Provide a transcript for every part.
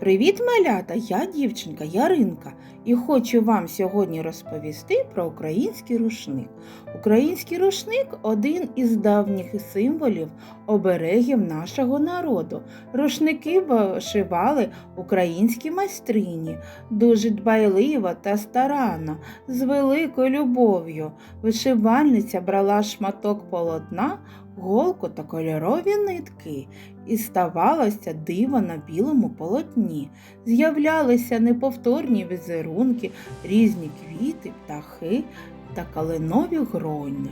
Привіт, малята! Я дівчинка Яринка і хочу вам сьогодні розповісти про український рушник. Український рушник один із давніх символів оберегів нашого народу. Рушники вишивали українські майстрині, дуже дбайливо та старанно, з великою любов'ю. Вишивальниця брала шматок полотна, голку та кольорові нитки і ставалося диво на білому полотні. З'являлися неповторні візерунки, різні квіти, птахи та калинові грони.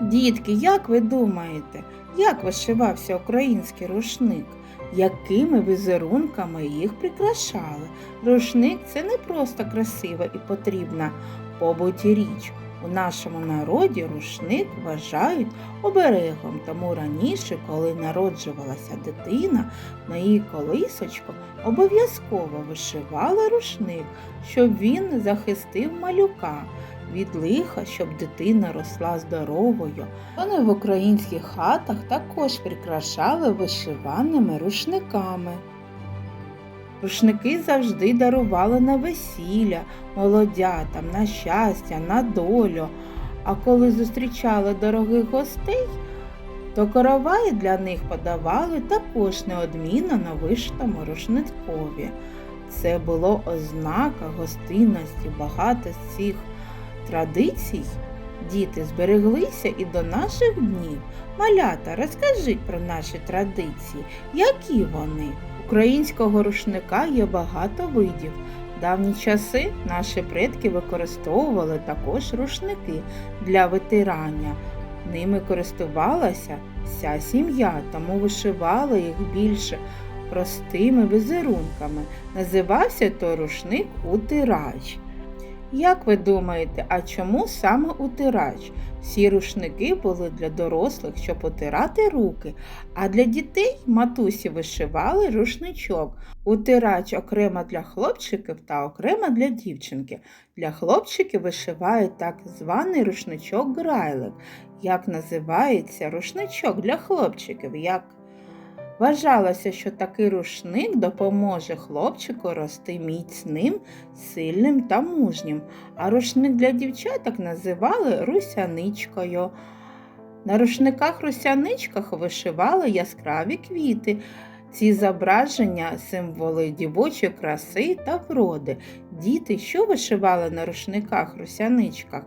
Дітки, як ви думаєте, як вишивався український рушник? Якими візерунками їх прикрашали? Рушник це не просто красива і потрібна побуті річ. У нашому народі рушник вважають оберегом, тому раніше, коли народжувалася дитина, на її колисочку обов'язково вишивали рушник, щоб він захистив малюка від лиха, щоб дитина росла здоровою. Вони в українських хатах також прикрашали вишиваними рушниками. Рушники завжди дарували на весілля, молодятам, на щастя, на долю. А коли зустрічали дорогих гостей, то короваї для них подавали також неодмінно на вишитому рушникові. Це було ознака гостинності, багато з цих традицій. Діти збереглися і до наших днів. Малята, розкажіть про наші традиції, які вони? Українського рушника є багато видів. В давні часи наші предки використовували також рушники для витирання. Ними користувалася вся сім'я, тому вишивали їх більше простими візерунками. Називався той рушник утирач. Як ви думаєте, а чому саме утирач? Всі рушники були для дорослих, щоб утирати руки, а для дітей матусі вишивали рушничок. Утирач окремо для хлопчиків та окремо для дівчинки. Для хлопчиків вишивають так званий рушничок грайлик. Як називається рушничок для хлопчиків? Як Вважалося, що такий рушник допоможе хлопчику рости міцним, сильним та мужнім, а рушник для дівчаток називали русяничкою. На рушниках-русяничках вишивали яскраві квіти. Ці зображення символи дівочої краси та вроди. Діти, що вишивали на рушниках-русяничках?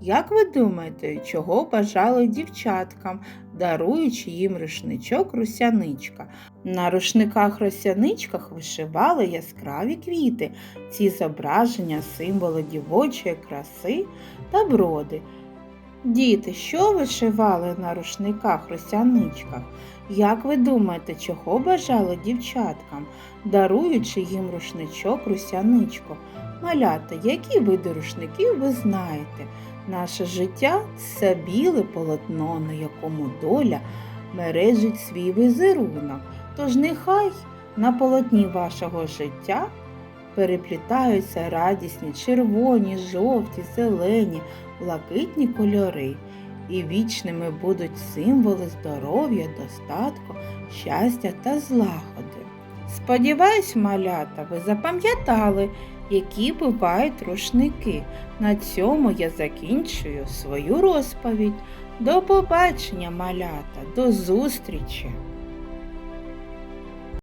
Як ви думаєте, чого бажали дівчаткам, даруючи їм рушничок русяничка? На рушниках-русяничках вишивали яскраві квіти, ці зображення символи дівочої краси та вроди. Діти, що вишивали на рушниках-русяничках? Як ви думаєте, чого бажали дівчаткам, даруючи їм рушничок русяничку? Малята, які види рушників ви знаєте? Наше життя це біле полотно, на якому доля мережить свій візерунок. Тож нехай на полотні вашого життя переплітаються радісні червоні, жовті, зелені, блакитні кольори. І вічними будуть символи здоров'я, достатку, щастя та злагоди. Сподіваюсь, малята, ви запам'ятали, які бувають рушники. На цьому я закінчую свою розповідь. До побачення, малята, до зустрічі!